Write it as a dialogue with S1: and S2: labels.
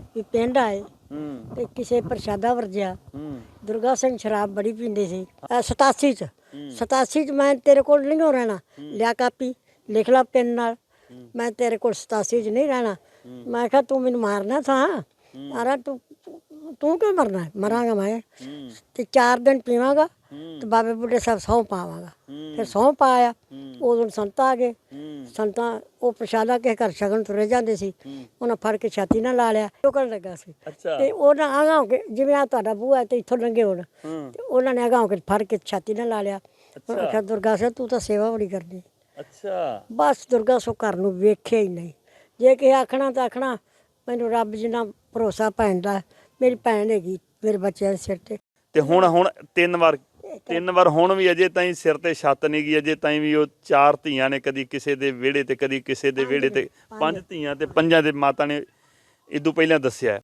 S1: ਵੀ ਪਿੰਡ ਆਏ
S2: ਹੂੰ।
S1: ਤੇ ਕਿਸੇ ਪ੍ਰਸ਼ਾਦਾ ਵਰਜਿਆ।
S2: ਹੂੰ।
S1: ਦੁਰਗਾ ਸਿੰਘ ਸ਼ਰਾਬ ਬੜੀ ਪੀਂਦੇ ਸੀ। ਅਹ 87 ਚ। 87 ਚ ਮੈਂ ਤੇਰੇ ਕੋਲ ਨਹੀਂ ਹੋ। ਰਹਿਣਾ ਲਿਆ ਕਾਪੀ ਲਿਖ ਲਾ ਪੈਨ ਨਾਲ। ਮੈਂ ਤੇਰੇ ਕੋਲ 87 ਚ ਨਹੀਂ ਰਹਿਣਾ। ਮੈਂ ਕਿਹਾ ਤੂੰ ਮੈਨੂੰ ਮਾਰਨਾ ਥਾ ਆਰਾ ਤੂੰ ਤੂੰ ਕਿਉਂ ਮਰਨਾ? ਹੈ? ਮਰਾਂਗਾ ਮੈਂ। ਤੇ 4 ਦਿਨ ਪੀਵਾਂਗਾ। ਤੇ ਬਾਬੇ ਬੁੱਢੇ ਸਾਹਿਬ ਸਹੁੰ ਪਾਵਾਂਗਾ। ਫਿਰ ਸਹੁੰ ਪਾਇਆ। ਉਦੋਂ ਸੰਤ ਆ ਗਏ। ਸੰਤਾਂ ਉਹ ਪ੍ਰਸ਼ਾਦਾ ਕਿਸੇ ਘਰ ਛਕਣ ਤੁਰੇ ਜਾਂਦੇ ਸੀ। ਉਹਨਾਂ ਫੜ ਕੇ ਛਾਤੀ ਨਾਲ ਲਾ ਲਿਆ ਟੋਕਣ ਲੱਗਾ ਸੀ।
S2: ਅੱਛਾ।
S1: ਤੇ ਉਹਨਾਂ ਆਗਾਂ ਹੋ ਕੇ ਜਿਵੇਂ ਆ ਤੁਹਾਡਾ ਬੂਹਾ ਹੈ ਤੇ ਇੱਥੋਂ ਲੰਘੇ ਹੁਣ। ਤੇ ਉਹਨਾਂ ਨੇ ਹੋ ਕੇ ਫੜ ਕੇ ਛਾਤੀ ਨਾਲ ਲਾ ਲਿਆ। ਉਹਨਾਂ ਆਖਿਆ ਦੁਰਗਾ ਸਿੰਘ ਤੂੰ ਤਾਂ ਸੇਵਾ ਬੜੀ ਕਰਦੀ।
S2: ਅੱਛਾ।
S1: ਬਸ ਦੁਰਗਾ ਸੋ ਘਰ ਨੂੰ ਵੇਖਿਆ ਹੀ ਨਹੀਂ। ਜੇ ਕਿ ਆਖਣਾ ਤਾਂ ਆਖਣਾ ਮੈਨੂੰ ਰੱਬ ਜਿੰਨਾ ਭਰੋਸਾ ਭੈਣ ਦਾ ਮੇਰੀ ਭੈਣ ਹੈਗੀ ਮੇਰੇ ਬੱਚਿਆਂ ਦੇ ਸਿਰ ਤੇ।
S2: ਤੇ ਹੁਣ ਹੁਣ ਤਿੰਨ ਵਾਰ ਤਿੰਨ ਵਾਰ ਹੁਣ ਵੀ ਅਜੇ ਤਾਈਂ ਸਿਰ ਤੇ ਛੱਤ ਨਹੀਂ ਗਈ ਅਜੇ ਤਾਈਂ ਵੀ ਉਹ ਚਾਰ ਧੀਆਂ ਨੇ ਕਦੀ ਕਿਸੇ ਦੇ ਵਿਹੜੇ ਤੇ ਕਦੀ ਕਿਸੇ ਦੇ ਵਿਹੜੇ ਤੇ ਪੰਜ ਧੀਆਂ ਤੇ ਪੰਜਾਂ ਦੇ ਮਾਤਾ ਨੇ ਇਦੋਂ ਪਹਿਲਾਂ ਦੱਸਿਆ।